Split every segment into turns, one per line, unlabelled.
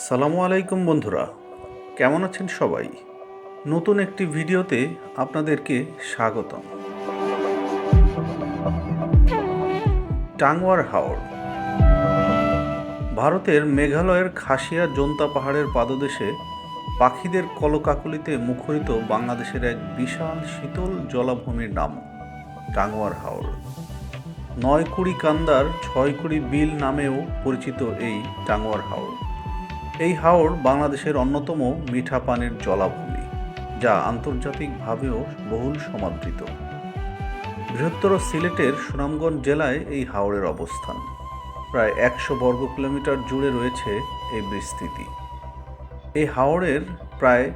আসসালামু আলাইকুম বন্ধুরা। কেমন আছেন সবাই? নতুন একটি ভিডিওতে আপনাদেরকে স্বাগতম। টাঙ্গুয়ার হাওড় ভারতের মেঘালয়ের খাসিয়া জোন্তা পাহাড়ের পাদদেশে পাখিদের কলকাকলিতে মুখরিত বাংলাদেশের এক বিশাল শীতল জলাভূমির নাম টাঙ্গুয়ার হাওড় নয় কুড়ি কান্দার ছয় কুড়ি বিল নামেও পরিচিত এই টাঙ্গুয়ার হাওড় এই হাওড় বাংলাদেশের অন্যতম মিঠা পানির জলাভূমি, যা আন্তর্জাতিকভাবেও বহুল সমাদৃত। বৃহত্তর সিলেটের সুনামগঞ্জ জেলায় এই হাওড়ের অবস্থান। প্রায় একশো বর্গ কিলোমিটার জুড়ে রয়েছে এই বিস্তৃতি। এই হাওড়ের প্রায়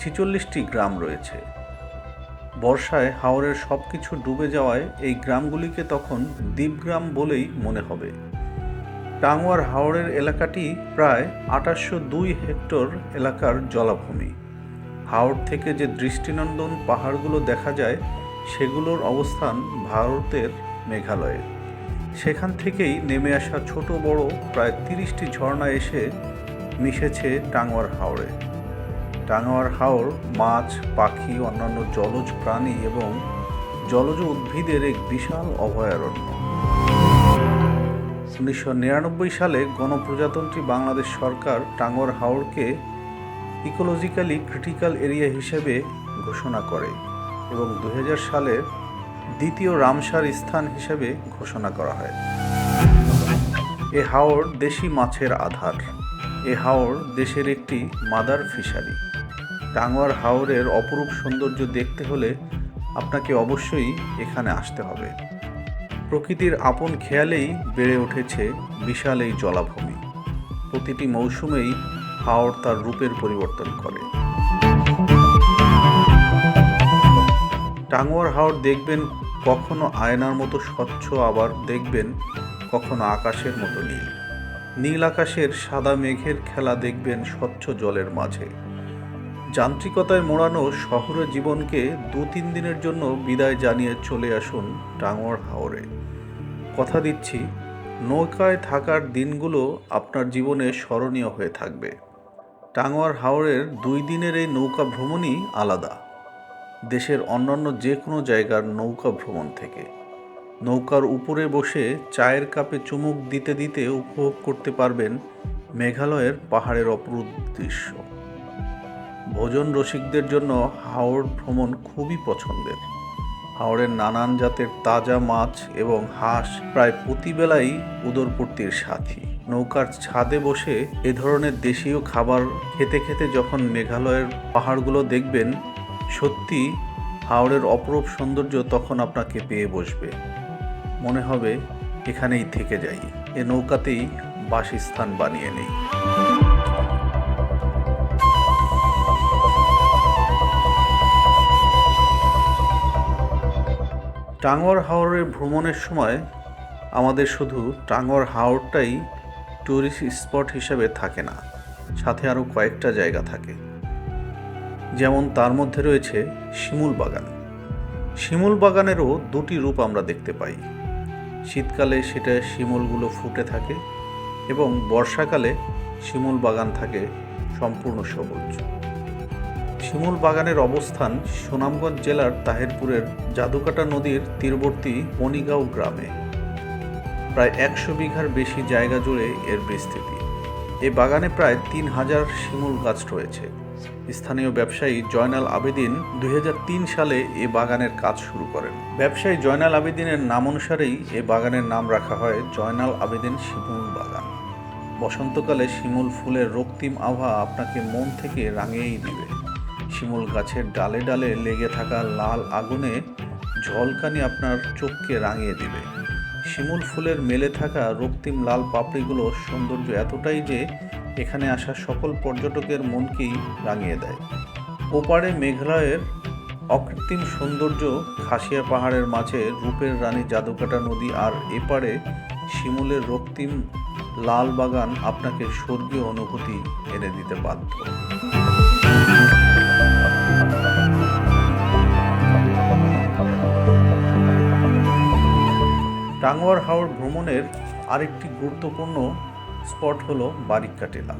ছিচল্লিশটি গ্রাম রয়েছে। বর্ষায় হাওরের সব কিছু ডুবে যাওয়ায় এই গ্রামগুলিকে তখন দ্বীপগ্রাম বলেই মনে হবে। টাঙ্গুয়ার হাওড়ের এলাকাটি প্রায় আঠাশশো দুই হেক্টর এলাকার জলাভূমি। হাওড় থেকে যে দৃষ্টিনন্দন পাহাড়গুলো দেখা যায়, সেগুলোর অবস্থান ভারতের মেঘালয়ে। সেখান থেকেই নেমে আসা ছোট বড় প্রায় তিরিশটি ঝর্ণা এসে মিশেছে টাঙ্গুয়ার হাওড়ে। টাঙ্গুয়ার হাওর মাছ, পাখি, অন্যান্য জলজ প্রাণী এবং জলজ উদ্ভিদের এক বিশাল অভয়ারণ্য। উনিশশো নিরানব্বই সালে গণপ্রজাতন্ত্রী বাংলাদেশ সরকার টাঙ্গর হাওরকে ইকোলজিক্যালি ক্রিটিক্যাল এরিয়া হিসেবে ঘোষণা করে এবং দু হাজার সালের দ্বিতীয় রামসার স্থান হিসেবে ঘোষণা করা হয়। এ হাওর দেশি মাছের আধার। এ হাওর দেশের একটি মাদার ফিশারি। টাঙ্গুয়ার হাওরের অপরূপ সৌন্দর্য দেখতে হলে আপনাকে অবশ্যই এখানে আসতে হবে। প্রকৃতির আপন খেয়ালেই বেড়ে উঠেছে বিশাল এই জলাভূমি। প্রতিটি মৌসুমেই হাওড় তার রূপের পরিবর্তন করে। টাঙ্গুয়ার হাওড় দেখবেন কখনো আয়নার মতো স্বচ্ছ, আবার দেখবেন কখনো আকাশের মতো নীল। নীল আকাশের সাদা মেঘের খেলা দেখবেন স্বচ্ছ জলের মাঝে। যান্ত্রিকতায় মোড়ানো শহরের জীবনকে দু তিন দিনের জন্য বিদায় জানিয়ে চলে আসুন টাঙ্গুয়ার হাওরে। কথা দিচ্ছি, নৌকায় থাকার দিনগুলো আপনার জীবনে স্মরণীয় হয়ে থাকবে। টাঙ্গুয়ার হাওরের দুই দিনের এই নৌকা ভ্রমণই আলাদা। দেশের অন্যান্য যে কোনো জায়গার নৌকা ভ্রমণ থেকে। নৌকার উপরে বসে চায়ের কাপে চুমুক দিতে দিতে উপভোগ করতে পারবেন মেঘালয়ের পাহাড়ের অপরূপ দৃশ্য। ভোজন রসিকদের জন্য হাওড় ভ্রমণ খুবই পছন্দের। হাওড়ের নানান জাতের তাজা মাছ এবং হাঁস প্রায় প্রতিবেলাই উদরপূর্তির সাথী। নৌকার ছাদে বসে এ ধরনের দেশীয় খাবার খেতে খেতে যখন মেঘালয়ের পাহাড়গুলো দেখবেন, সত্যি হাওড়ের অপরূপ সৌন্দর্য তখন আপনাকে পেয়ে বসবে। মনে হবে এখানেই থেকে যাই। এ নৌকাতেই বাসস্থান বানিয়ে নেই। টাঙ্গর হাওরের ভ্রমণের সময় আমাদের শুধু টাঙ্গর হাওরটাই ট্যুরিস্ট স্পট হিসেবে থাকে না, সাথে আরও কয়েকটা জায়গা থাকে। যেমন তার মধ্যে রয়েছে শিমুল বাগান। শিমুল বাগানেরও দুটি রূপ আমরা দেখতে পাই। শীতকালে সেটা শিমুলগুলো ফুটে থাকে এবং বর্ষাকালে শিমুল বাগান থাকে সম্পূর্ণ সবুজ। শিমুল বাগানের অবস্থান সুনামগঞ্জ জেলার তাহিরপুরের জাদুকাটা নদীর তীরবর্তী মণিগাঁও গ্রামে। প্রায় একশো বিঘার বেশি জায়গা জুড়ে এর বিস্তৃতি। এ বাগানে প্রায় তিন হাজার শিমুল গাছ রয়েছে। স্থানীয় ব্যবসায়ী জয়নাল আবেদিন দু হাজার তিন সালে এ বাগানের কাজ শুরু করেন। ব্যবসায়ী জয়নাল আবেদিনের নাম অনুসারেই এ বাগানের নাম রাখা হয় জয়নাল আবেদিন শিমুল বাগান। বসন্তকালে শিমুল ফুলের রক্তিম আভা আপনাকে মন থেকে রাঙিয়েই দিবে শিমুল গাছের ডালে ডালে লেগে থাকা লাল আগুনে ঝলকানি আপনার চোখকে রাঙিয়ে দিবে। শিমুল ফুলের মেলে থাকা রক্তিম লাল পাপড়িগুলো সৌন্দর্য এতটাই যে এখানে আসা সকল পর্যটকের মনকেই রাঙিয়ে দেয়। ওপারে মেঘালয়ের অকৃত্রিম সৌন্দর্য খাসিয়া পাহাড়ের মাঝে রূপের রানী জাদুকাটা নদী আর এপারে শিমুলের রক্তিম লাল বাগান আপনাকে স্বর্গীয় অনুভূতি এনে দিতে বাধ্য। টাঙ্গুয়ার হাওড় ভ্রমণের আরেকটি গুরুত্বপূর্ণ স্পট হলো বারিক্কা টেলা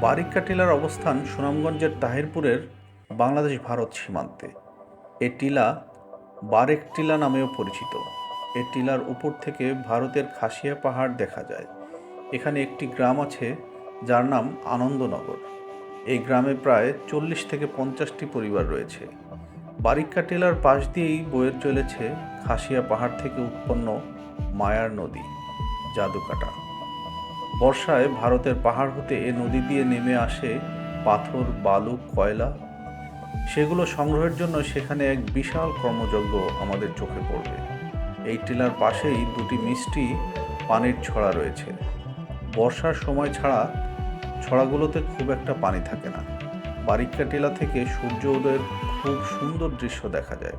বারিক্কা টিলার অবস্থান সুনামগঞ্জের তাহিরপুরের বাংলাদেশ ভারত সীমান্তে। এ টিলা বারেক টিলা নামেও পরিচিত। এ টিলার উপর থেকে ভারতের খাসিয়া পাহাড় দেখা যায়। এখানে একটি গ্রাম আছে যার নাম আনন্দনগর। এই গ্রামে প্রায় চল্লিশ থেকে পঞ্চাশটি পরিবার রয়েছে। বারিক্কা টেলার পাশ দিয়েই বয়ে চলেছে খাসিয়া পাহাড় থেকে উৎপন্ন মায়ার নদী, জাদুকাটা। বর্ষায় ভারতের পাহাড় হতে এ নদী দিয়ে নেমে আসে পাথর, বালু, কয়লা। সেগুলো সংগ্রহের জন্য সেখানে এক বিশাল কর্মযজ্ঞ আমাদের চোখে পড়বে। এই টিলার পাশেই দুটি মিষ্টি পানির ছড়া রয়েছে। বর্ষার সময় ছাড়া ছড়াগুলোতে খুব একটা পানি থাকে না। বারিক্কা টিলা থেকে সূর্য উদয়ের খুব সুন্দর দৃশ্য দেখা যায়।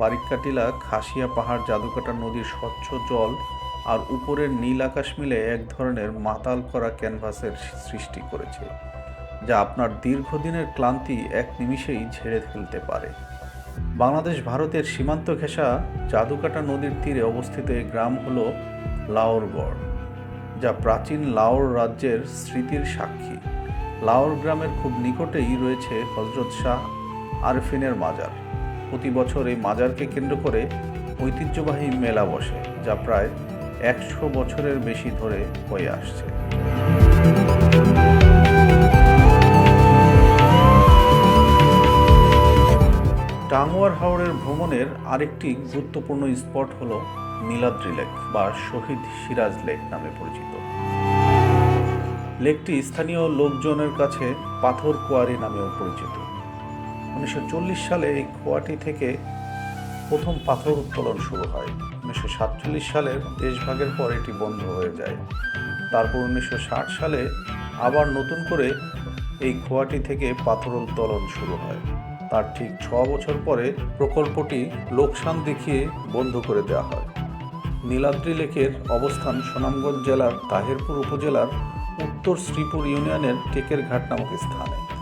বারিক্কা টিলা খাসিয়া পাহাড় জাদুকাটা নদীর স্বচ্ছ জল আর উপরের নীল আকাশ মিলে এক ধরনের মাতাল করা ক্যানভাসের সৃষ্টি করেছে, যা আপনার দীর্ঘদিনের ক্লান্তি এক নিমিষেই ঝেড়ে ফেলতে পারে। বাংলাদেশ ভারতের সীমান্ত ঘেঁষা জাদুকাটা নদীর তীরে অবস্থিত এই গ্রাম হল লাওরগড়, যা প্রাচীন লাওর রাজ্যের স্মৃতির সাক্ষী। লাওর গ্রামের খুব নিকটেই রয়েছে হজরত শাহ আরফিনের মাজার। প্রতি বছর এই মাজারকে কেন্দ্র করে ঐতিহ্যবাহী মেলা বসে, যা প্রায় একশো বছরের বেশি ধরে হয়ে আসছে। টাঙ্গুয়ার হাওড়ের ভ্রমণের আরেকটি গুরুত্বপূর্ণ স্পট হল নীলাদ্রি লেক, বা শহীদ সিরাজ লেক নামে পরিচিত। লেকটি স্থানীয় লোকজনের কাছে পাথর কোয়ারি নামেও পরিচিত। উনিশশো চল্লিশ সালে এই কুয়াটি থেকে প্রথম পাথর উত্তোলন শুরু হয়। উনিশশো সাতচল্লিশ সালের দেশভাগের পর এটি বন্ধ হয়ে যায়। তারপর উনিশশো ষাট সালে আবার নতুন করে এই খোয়াটি থেকে পাথর উত্তোলন শুরু হয়। তার ঠিক ছ বছর পরে প্রকল্পটি লোকসান দেখিয়ে বন্ধ করে দেওয়া হয়। নীলাদ্রি লেকের অবস্থান সুনামগঞ্জ জেলার তাহিরপুর উপজেলার উত্তর শ্রীপুর ইউনিয়নের টেকের ঘাট নামক স্থানে।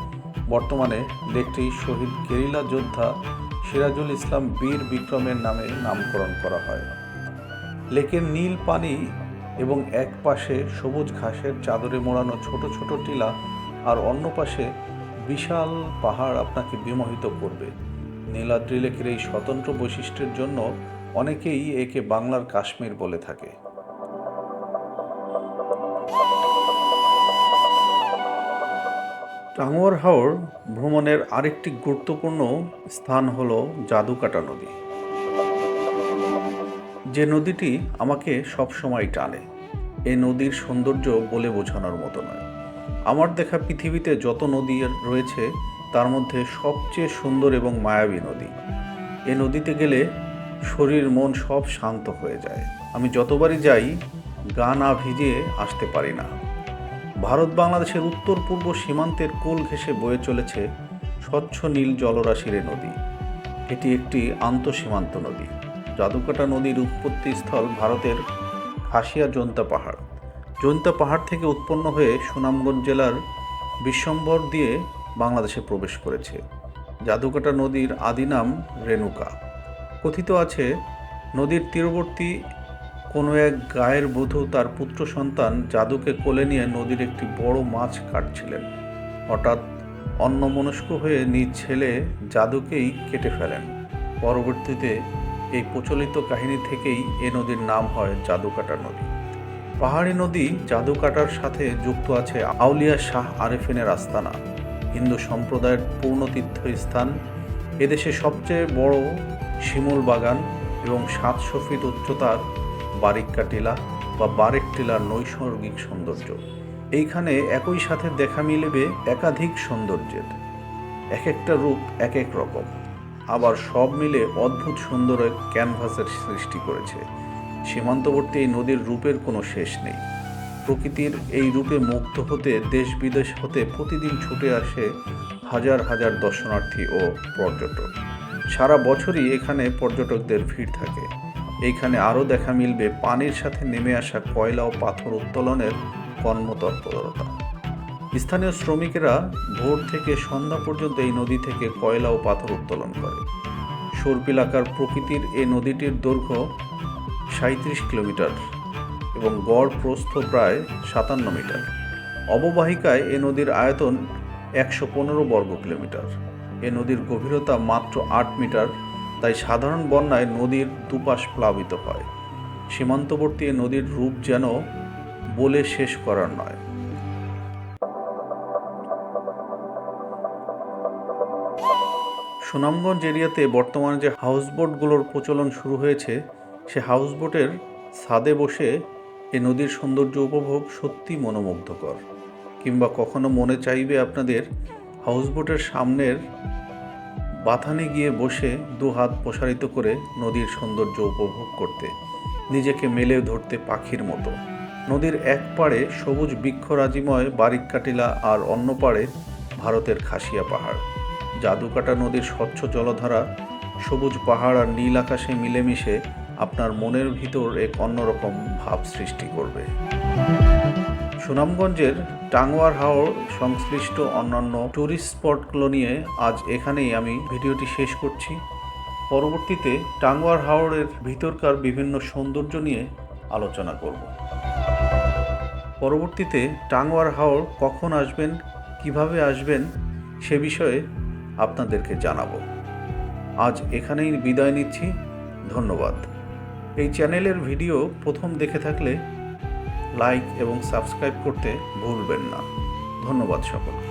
বর্তমানে লেকটি শহীদ গেরিলা যোদ্ধা সিরাজুল ইসলাম বীর বিক্রমের নামে নামকরণ করা হয়। লেকের নীল পানি এবং এক পাশে সবুজ ঘাসের চাদরে মোড়ানো ছোট ছোট টিলা আর অন্য পাশে বিশাল পাহাড় আপনাকে বিমোহিত করবে। নীলাদ্রি লেকের এই স্বতন্ত্র বৈশিষ্ট্যের জন্য অনেকেই একে বাংলার কাশ্মীর বলে থাকে। টাঙ্গুয়ার হাওর ভ্রমণের আরেকটি গুরুত্বপূর্ণ স্থান হল জাদুকাটা নদী। যে নদীটি আমাকে সবসময় টানে, এ নদীর সৌন্দর্য বলে বোঝানোর মতো নয়। আমার দেখা পৃথিবীতে যত নদী রয়েছে, তার মধ্যে সবচেয়ে সুন্দর এবং মায়াবী নদী। এ নদীতে গেলে শরীর, মন সব শান্ত হয়ে যায়। আমি যতবারই যাই, গা না ভিজিয়ে আসতে পারি না। ভারত বাংলাদেশের উত্তর পূর্ব সীমান্তের কোল ঘেঁষে বয়ে চলেছে স্বচ্ছ নীল জলরাশির নদী। এটি একটি আন্তঃসীমান্ত নদী। জাদুকাটা নদীর উৎপত্তি স্থল ভারতের খাসিয়া জন্তা পাহাড়। জৈন্তা পাহাড় থেকে উৎপন্ন হয়ে সুনামগঞ্জ জেলার বিশ্বম্বর দিয়ে বাংলাদেশে প্রবেশ করেছে। জাদুকাটা নদীর আদি নাম রেণুকা। কথিত আছে, নদীর তীরবর্তী কোনো এক গায়ের বধূ তার পুত্র সন্তান জাদুকে কোলে নিয়ে নদীর একটি বড় মাছ কাটছিলেন। হঠাৎ অন্যমনস্ক হয়ে নিজ ছেলে জাদুকেই কেটে ফেলেন। পরবর্তীতে এই প্রচলিত কাহিনী থেকেই এ নদীর নাম হয় জাদুকাটা নদী। পাহাড়ি নদী জাদুকাটার সাথে যুক্ত আছে আউলিয়া শাহ আরেফিনের আস্তানা, হিন্দু সম্প্রদায়ের পূর্ণ তীর্থস্থান, এদেশে সবচেয়ে বড় শিমুল বাগান এবং সাতশো ফিট উচ্চতার বারিক্কা টিলা বা বারেক টিলার নৈসর্গিক সৌন্দর্য। এইখানে একই সাথে দেখা মিলবে একাধিক সৌন্দর্যের। এক একটা রূপ এক এক রকম। আবার সব মিলে অদ্ভুত সুন্দর এক ক্যানভাসের সৃষ্টি করেছে। সীমান্তবর্তী এই নদীর রূপের কোনো শেষ নেই। প্রকৃতির এই রূপে মুগ্ধ হতে, দেশ বিদেশ হতে প্রতিদিন ছুটে আসে হাজার হাজার দর্শনার্থী ও পর্যটক। সারা বছরই এখানে পর্যটকদের ভিড় থাকে। এইখানে আরও দেখা মিলবে পানির সাথে নেমে আসা কয়লা ও পাথর উত্তোলনের কর্মতৎপরতা। স্থানীয় শ্রমিকেরা ভোর থেকে সন্ধ্যা পর্যন্ত এই নদী থেকে কয়লা ও পাথর উত্তোলন করে। সর্পিলাকার প্রকৃতির এই নদীটির দৈর্ঘ্য সাঁত্রিশ কিলোমিটার এবং গড় প্রস্থ প্রায় সাতান্ন মিটার। অববাহিকায় এ নদীর আয়তন একশো পনেরো বর্গ কিলোমিটার। এ নদীর গভীরতা মাত্র আট মিটার তাই সাধারণ বন্যায় নদীর দুপাশ প্লাবিত হয়। সীমান্তবর্তী নদীর রূপ যেন বলে শেষ করার নয়। সুনামগঞ্জ এরিয়াতে বর্তমানে যে হাউসবোটগুলোর প্রচলন শুরু হয়েছে, সে হাউসবোটের ছাদে বসে এ নদীর সৌন্দর্য উপভোগ সত্যি মনোমুগ্ধকর। কিংবা কখনো মনে চাইবে আপনাদের হাউসবোটের সামনের বাথানে গিয়ে বসে দু হাত প্রসারিত করে নদীর সৌন্দর্য উপভোগ করতে, নিজেকে মেলে ধরতে পাখির মতো। নদীর এক পাড়ে সবুজ বৃক্ষরাজিময় বারিক কাটিলা আর অন্য পাড়ে ভারতের খাসিয়া পাহাড়। জাদুকাটা নদীর স্বচ্ছ জলধারা, সবুজ পাহাড় আর নীল আকাশে মিলেমিশে আপনার মনের ভিতর এক অন্যরকম ভাব সৃষ্টি করবে। সুনামগঞ্জের টাঙ্গুয়ার হাওর সংশ্লিষ্ট অন্যান্য ট্যুরিস্ট স্পটগুলো নিয়ে আজ এখানেই আমি ভিডিওটি শেষ করছি। পরবর্তীতে টাঙ্গুয়ার হাওরের ভিতরকার বিভিন্ন সৌন্দর্য নিয়ে আলোচনা করব। পরবর্তীতে টাঙ্গুয়ার হাওর কখন আসবেন, কীভাবে আসবেন, সে বিষয়ে আপনাদেরকে জানাব। আজ এখানেই বিদায় নিচ্ছি। ধন্যবাদ। এই চ্যানেলের ভিডিও প্রথম দেখে থাকলে লাইক এবং সাবস্ক্রাইব করতে ভুলবেন না। ধন্যবাদ সকলকে।